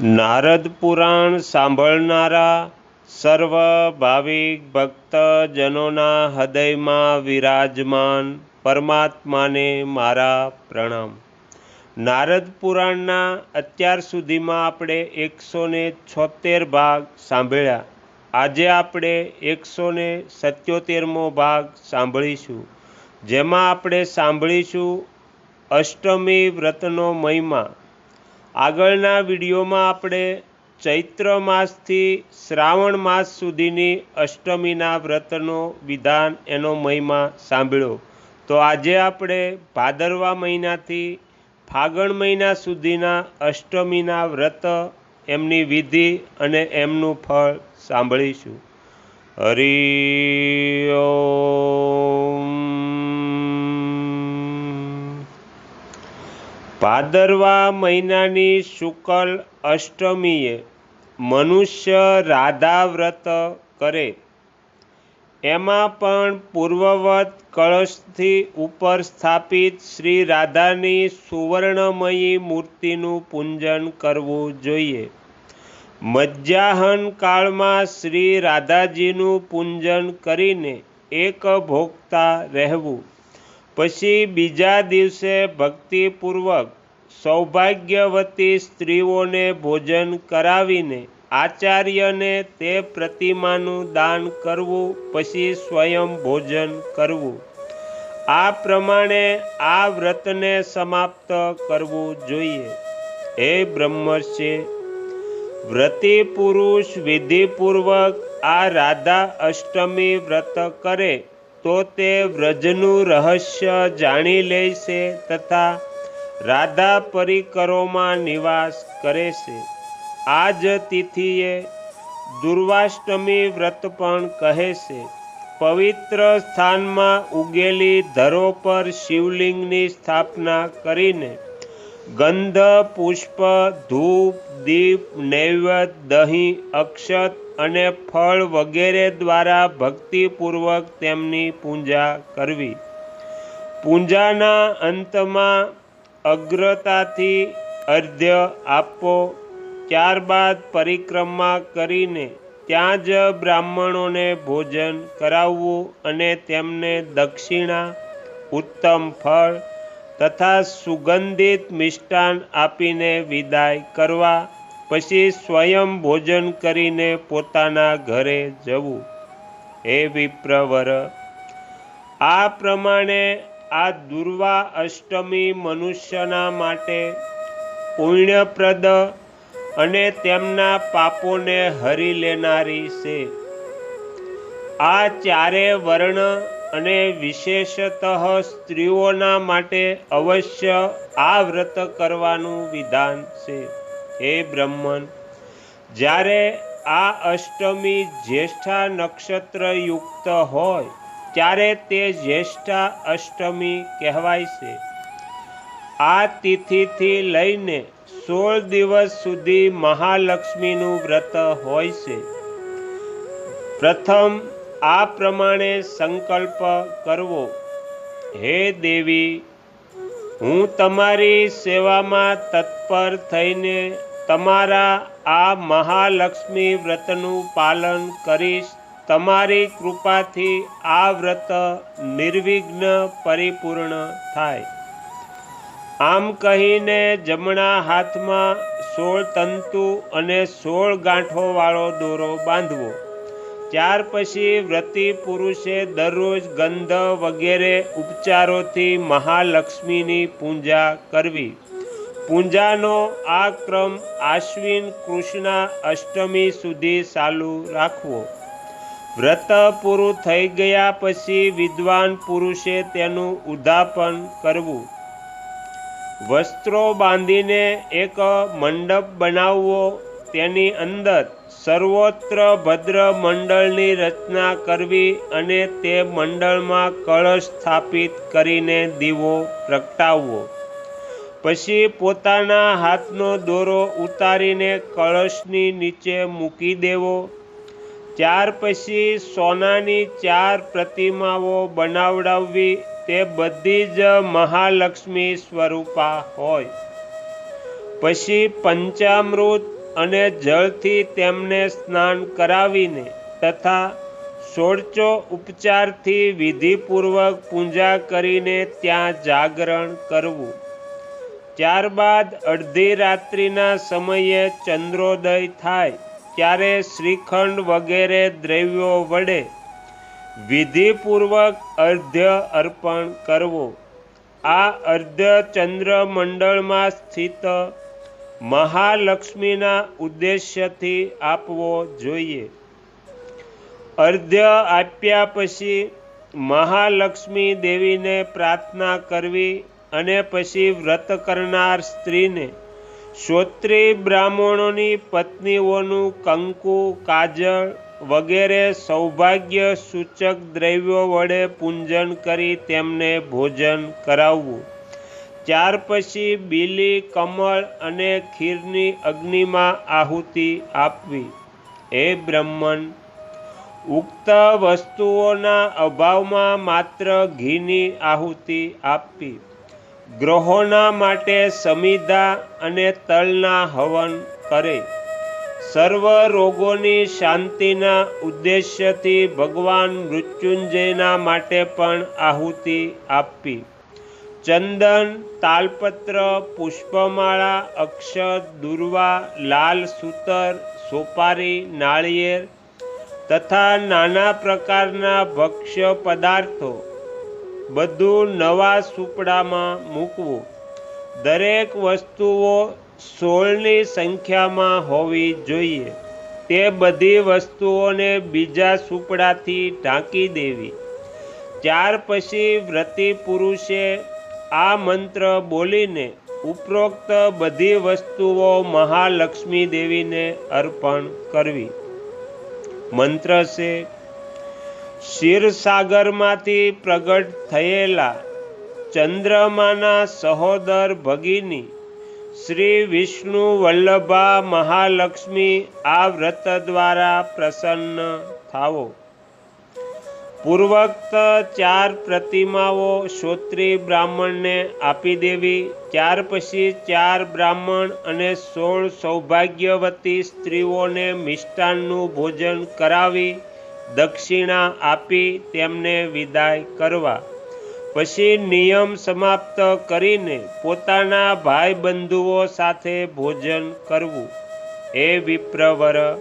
નારદ પુરાણ સાંભળનારા સર્વ ભાવિક ભક્તજનોના હૃદયમાં વિરાજમાન પરમાત્માને મારા પ્રણામ. નારદ પુરાણના અત્યાર સુધીમાં આપણે એકસો ને છોતેર ભાગ સાંભળ્યા. આજે આપણે એકસો ને સત્યોતેરમો ભાગ સાંભળીશું. જેમાં આપણે સાંભળીશું અષ્ટમી વ્રતનો મહિમા. આગળના વિડીયોમાં આપણે ચૈત્ર માસથી શ્રાવણ માસ સુધીની અષ્ટમીના વ્રતનો વિધાન એનો મહિમા સાંભળ્યો. તો આજે આપણે ભાદરવા મહિનાથી ફાગણ મહિના સુધીના અષ્ટમીના વ્રત એમની વિધિ અને એમનું ફળ સાંભળીશું. હરિ ભાદરવા મહિનાની શુકલ અષ્ટમીએ મનુષ્ય રાધા વ્રત કરે. એમાં પણ પૂર્વવત કળશથી ઉપર સ્થાપિત શ્રી રાધાની સુવર્ણમયી મૂર્તિનું પૂજન કરવું જોઈએ. મધ્યાહન કાળમાં શ્રી રાધાજીનું પૂજન કરીને એક ભોગતા રહેવું. પછી બીજા દિવસે ભક્તિપૂર્વક સૌભાગ્યવતી સ્ત્રીઓને ભોજન કરાવીને આચાર્યને તે પ્રતિમાનું દાન કરવું, પછી સ્વયં ભોજન કરવું. આ પ્રમાણે આ વ્રતને સમાપ્ત કરવું જોઈએ. હે બ્રહ્મર્ષિ વ્રતિ પુરુષ વિધિપૂર્વક આ રાધા અષ્ટમી વ્રત કરે તો તે વ્રજનું રહસ્ય જાણી લેશે તથા રાધા પરિકરોમાં નિવાસ કરે છે. આ જ તિથિએ દુર્વાષ્ટમી વ્રત પણ કહે છે. પવિત્ર સ્થાનમાં ઉગેલી ધરો પર શિવલિંગની સ્થાપના કરીને ગંધ, પુષ્પ, ધૂપ, દીપ, નૈવેદ્ય, દહીં, અક્ષત અને ફળ વગેરે દ્વારા ભક્તિપૂર્વક તેમની પૂજા કરવી. પૂજાના અંતમાં અગ્રતાથી અર્ધ્ય આપો. ત્યારબાદ પરિક્રમા કરીને ત્યાં જ બ્રાહ્મણોને ભોજન કરાવવું અને તેમને દક્ષિણા, ઉત્તમ ફળ તથા સુગંધિત મિષ્ટાન આપીને વિદાય કરવા, પછી સ્વયં ભોજન કરીને પોતાના ઘરે જવું. હે વિપ્રવર, આ પ્રમાણે આ દુર્વા અષ્ટમી મનુષ્યના માટે પુણ્યપ્રદ અને તેમના પાપોને હરી લેનારી છે. આ ચારે વર્ણ અને વિશેષતઃ સ્ત્રીઓના માટે અવશ્ય આ વ્રત કરવાનું વિધાન છે. હે બ્રહ્મન, જ્યારે આ અષ્ટમી જ્યેષ્ઠા નક્ષત્ર યુક્ત હોય ત્યારે તે જ્યેષ્ઠા અષ્ટમી કહેવાય છે. આ તિથિથી લઈને સોળ દિવસ સુધી મહાલક્ષ્મીનું વ્રત હોય છે. પ્રથમ આ પ્રમાણે સંકલ્પ કરવો. હે દેવી, હું તમારી સેવામાં તત્પર થઈને તમારા આ મહાલક્ષ્મી વ્રતનું પાલન કરીશ. તમારી કૃપાથી આ વ્રત નિર્વિઘ્ન પરિપૂર્ણ થાય. આમ કહીને જમણા હાથમાં સોળ તંતુ અને સોળ ગાંઠોવાળો દોરો બાંધવો. ત્યાર પછી વ્રતિ પુરુષે દરરોજ ગંધ વગેરે ઉપચારોથી મહાલક્ષ્મીની પૂજા કરવી. પૂજાનો આ ક્રમ આશ્વિન કૃષ્ણ અષ્ટમી સુધી ચાલુ રાખવો. વ્રત પૂરું થઈ ગયા પછી વિદ્વાન પુરુષે તેનું ઉદ્ધાપન કરવું. વસ્ત્રો બાંધીને એક મંડપ બનાવવો, તેની અંદર સર્વોત્ર ભદ્ર મંડળની રચના કરવી અને તે મંડળમાં કળશ સ્થાપિત કરીને દીવો પ્રગટાવવો. પછી પોતાના હાથનો દોરો ઉતારીને કળશની નીચે મૂકી દેવો. ત્યાર પછી સોનાની ચાર પ્રતિમાઓ બનાવડાવવી તે બધી જ મહાલક્ષ્મી સ્વરૂપા હોય. પછી પંચામૃત અને જળથી તેમને સ્નાન કરાવીને તથા સોળચો ઉપચારથી વિધિપૂર્વક પૂજા કરીને ત્યાં જાગરણ કરવું. ત્યારબાદ અડધી રાત્રિના સમયે ચંદ્રોદય થાય. ત્યારે શ્રીખંડ વગેરે દ્રવ્યો વડે વિધિપૂર્વક અર્ધ્ય અર્પણ કરવો. આ અર્ધ્ય ચંદ્રમંડળમાં સ્થિત મહાલક્ષ્મીના ઉદ્દેશ્યથી આપવો જોઈએ. અર્ધ્ય આપ્યા પછી મહાલક્ષ્મી દેવીને પ્રાર્થના કરવી અને પછી વ્રત કરનાર સ્ત્રીને શ્રોત્રી બ્રાહ્મણોની પત્નીઓનું કંકુ, કાજળ વગેરે સૌભાગ્ય સૂચક દ્રવ્યો વડે પૂંજન કરી તેમને ભોજન કરાવવું. ત્યાર પછી બીલી, કમળ અને ખીરની અગ્નિમાં આહુતિ આપવી. હે બ્રહ્મન, ઉક્ત વસ્તુઓના અભાવમાં માત્ર ઘીની આહુતિ આપવી. ગ્રહોના માટે સમિધા અને તલના હવન કરે. સર્વ રોગોની શાંતિના ઉદ્દેશ્યથી ભગવાન મૃત્યુંજયના માટે પણ આહુતિ આપવી ચંદન, તાલપત્ર, પુષ્પમાળા, અક્ષત, દુર્વા, લાલ સૂતર, સોપારી, નાળિયેર તથા નાના પ્રકારના ભક્ષ્ય પદાર્થો બધું નવા સુપડામાં મૂકવું. દરેક વસ્તુઓ સોળની સંખ્યામાં હોવી જોઈએ. તે બધી વસ્તુઓને બીજા સુપડાથી ઢાંકી દેવી. ત્યાર પછી વ્રતિ પુરુષે આ મંત્ર બોલીને ઉપરોક્ત બધી વસ્તુઓ મહાલક્ષ્મી દેવીને અર્પણ કરવી. મંત્ર છે ક્ષીરસાગરમાંથી પ્રગટ થયેલા ચંદ્રમાના સહોદર ભગીની શ્રી વિષ્ણુ વલ્લભા મહાલક્ષ્મી આ વ્રત દ્વારા પ્રસન્ન થાવો. પૂર્વક્ત ચાર પ્રતિમાઓ શ્રોત્રી બ્રાહ્મણને આપી દેવી, ત્યાર પછી ચાર બ્રાહ્મણ અને સોળ સૌભાગ્યવતી સ્ત્રીઓને મિષ્ટાનનું ભોજન કરાવી દક્ષિણા આપી તેમને વિદાય કરવા. પછી નિયમ સમાપ્ત કરીને પોતાના ભાઈ બંધુઓ સાથે ભોજન કરવું. એ વિપ્રવર,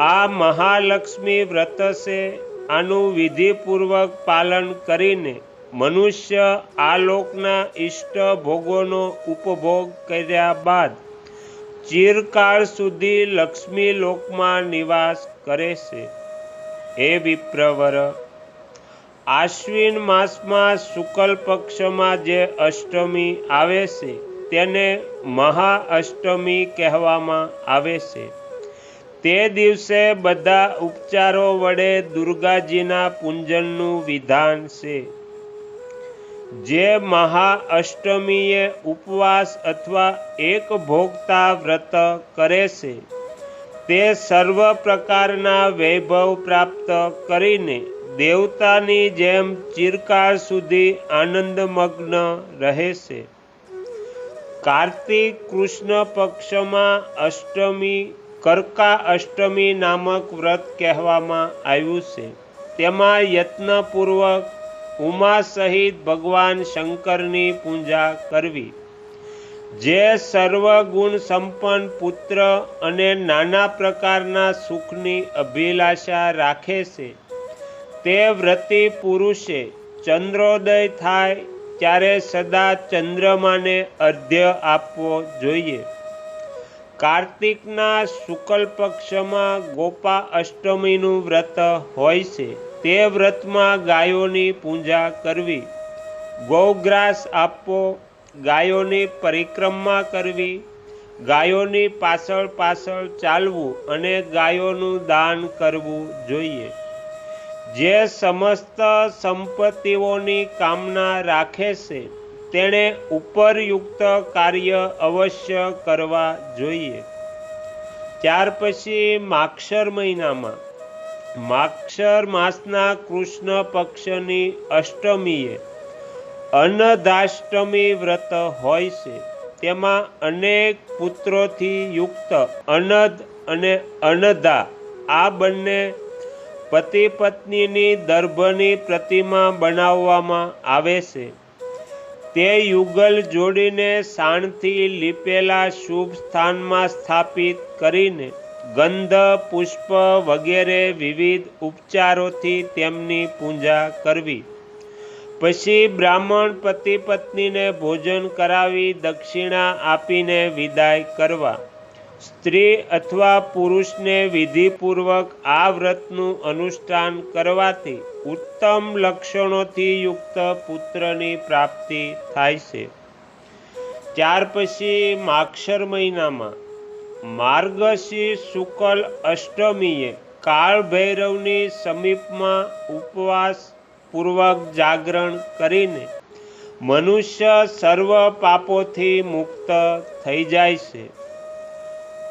આ મહાલક્ષ્મી વ્રત છે. આનું વિધિપૂર્વક પાલન કરીને મનુષ્ય આ લોકના ઇષ્ટ ભોગોનો ઉપભોગ કર્યા બાદ ચિરકાળ સુધી લક્ષ્મી લોકમાં નિવાસ કરે છે. હે વિપ્રવર, આશ્વિન માસમાં શુકલ પક્ષમાં જે અષ્ટમી આવે છે, તેને મહાઅષ્ટમી કહેવામાં આવે છે. તે દિવસે બધા ઉપચારો વડે દુર્ગાજીના પૂંજનનું વિધાન છે. જે મહા અષ્ટમીએ ઉપવાસ અથવા એક ભોગતા વ્રત કરે છે તે સર્વ પ્રકારના વૈભવ પ્રાપ્ત કરીને દેવતાની જેમ ચિરકાળ સુધી આનંદમગ્ન રહેશે. કાર્તિક કૃષ્ણ પક્ષમાં અષ્ટમી, કરકા અષ્ટમી નામક વ્રત કહેવામાં આવ્યું છે. તેમાં યત્નપૂર્વક ઉમા સહિત ભગવાન શંકરની પૂજા કરવી. જે સર્વગુણ સંપન્ન પુત્ર અને નાના પ્રકારના સુખની અભિલાષા રાખે છે, તે વ્રતિ પુરુષે ચંદ્રોદય થાય ત્યારે સદા ચંદ્રમાને અર્ધ્ય આપવો જોઈએ. કાર્તિકના શુક્લ પક્ષમાં ગોપા અષ્ટમીનું વ્રત હોય છે, તે વ્રતમાં ગાયોની પૂજા કરવી, ગૌગ્રાસ આપવો ગાયોની પરિક્રમા કરવી, ગાયોની પાછળ પાછળ ચાલવું અને ગાયોનું દાન કરવું જોઈએ. જે સમસ્ત સંપત્તિઓની કામના રાખે છે, તેણે ઉપરયુક્ત કાર્ય અવશ્ય કરવા જોઈએ. ત્યાર પછી માક્ષર મહિનામાં. માક્ષર માસના કૃષ્ણ પક્ષની અષ્ટમીએ અન્નદાષ્ટમી વ્રત હોય છે. તેમાં અનેક પુત્રોથી યુક્ત અનદ અને અનદા. આ બંને પતિ પત્નીની દર્ભની પ્રતિમા બનાવવામાં આવે છે. તે યુગલ જોડીને શાણથી લીપેલા શુભ સ્થાનમાં સ્થાપિત કરીને ગંધ, પુષ્પ વગેરે વિવિધ ઉપચારોથી તેમની પૂજા કરવી. પછી બ્રાહ્મણ પતિ પત્નીને ભોજન કરાવી દક્ષિણા આપીને વિદાય કરવા. સ્ત્રી અથવા પુરુષને વિધિપૂર્વક આ વ્રતનું અનુષ્ઠાન કરવાથી ઉત્તમ લક્ષણોથી યુક્ત પુત્રની પ્રાપ્તિ થાય છે. ત્યાર પછી માક્ષર મહિનામાં માર્ગશી શુકલ અષ્ટમીએ કાળ ભૈરવની સમીપમાં ઉપવાસ પૂર્વક જાગરણ કરીને મનુષ્ય સર્વ પાપોથી મુક્ત થઈ જાય છે.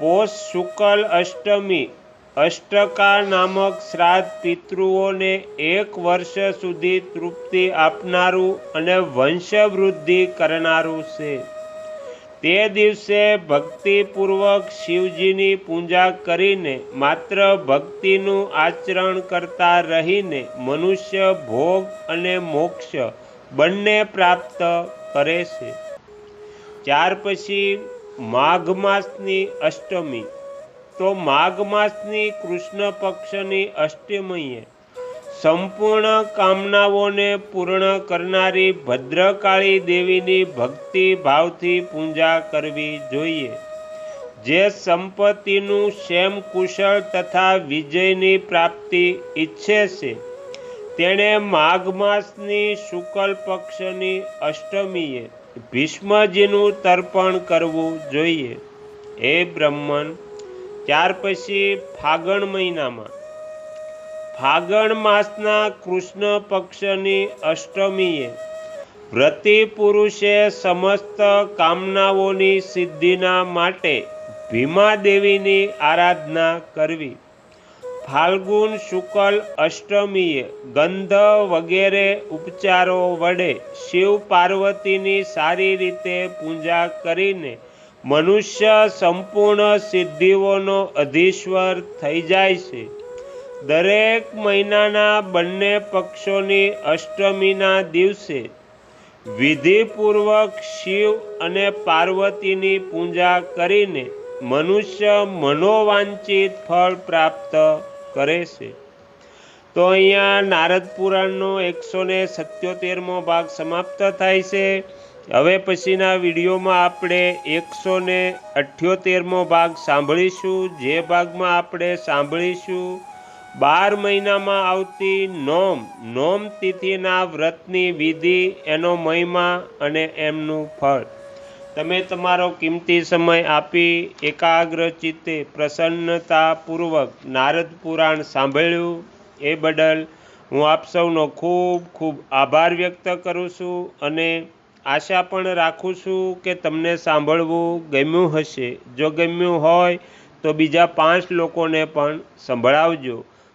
પોષ શુકલ અષ્ટમી અષ્ટકા નામક શ્રાદ્ધ પિતૃઓને એક વર્ષ સુધી તૃપ્તિ આપનારું અને વંશવૃદ્ધિ કરનારું છે. તે દિવસે ભક્તિપૂર્વક શિવજીની પૂજા કરીને માત્ર ભક્તિનું આચરણ કરતા રહીને મનુષ્ય ભોગ અને મોક્ષ બંને પ્રાપ્ત કરે છે. ત્યાર પછી માઘ માસની અષ્ટમી. તો માઘ માસની કૃષ્ણ પક્ષની અષ્ટમીએ સંપૂર્ણ કામનાઓને પૂર્ણ કરનારી ભદ્રકાળી દેવીની ભક્તિ ભાવથી પૂજા કરવી જોઈએ. જે સંપત્તિનું શેમ કુશળ તથા વિજયની પ્રાપ્તિ ઈચ્છે છે, તેણે માઘ માસની શુક્લ પક્ષની અષ્ટમીએ ભીષ્મજીનું તર્પણ કરવું જોઈએ. હે બ્રહ્મન, ત્યાર પછી ફાગણ મહિનામાં ફાગણ માસના કૃષ્ણ પક્ષની અષ્ટમીએ વ્રતિ પુરુષે સમસ્ત કામનાઓની સિદ્ધિના માટે ભીમાદેવીની આરાધના કરવી. ફાલ્ગુન શુકલ અષ્ટમીએ ગંધ વગેરે ઉપચારો વડે શિવ પાર્વતીની સારી રીતે પૂજા કરીને મનુષ્ય સંપૂર્ણ સિદ્ધિઓનો અધીશ્વર થઈ જાય છે. દરેક મહિનાના બંને પક્ષોની અષ્ટમીના દિવસે વિધિપૂર્વક શિવ અને પાર્વતીની પૂજા કરીને મનુષ્ય મનોવાંચિત ફળ પ્રાપ્ત કરે છે. તો અહીંયા નારદ પુરાણનો એકસો ને સત્યોતેરમો ભાગ સમાપ્ત થાય છે. હવે પછીના વિડીયોમાં આપણે એકસો ને અઠ્યોતેરમો ભાગ સાંભળીશું. જે ભાગમાં આપણે સાંભળીશું બાર મહિનામાં આવતી નોમ નોમ તિથિના વ્રતની વિધિ, એનો મહિમા અને એમનું ફળ. તમે તમારો કિંમતી સમય આપી એકાગ્ર ચિત્તે પ્રસન્નતાપૂર્વક નારદ પુરાણ સાંભળ્યું. એ બદલ હું આપ સૌનો ખૂબ ખૂબ આભાર વ્યક્ત કરું છું અને આશા પણ રાખું છું કે તમને સાંભળવું ગમ્યું હશે. જો ગમ્યું હોય તો બીજા પાંચ લોકોને પણ સંભળાવજો.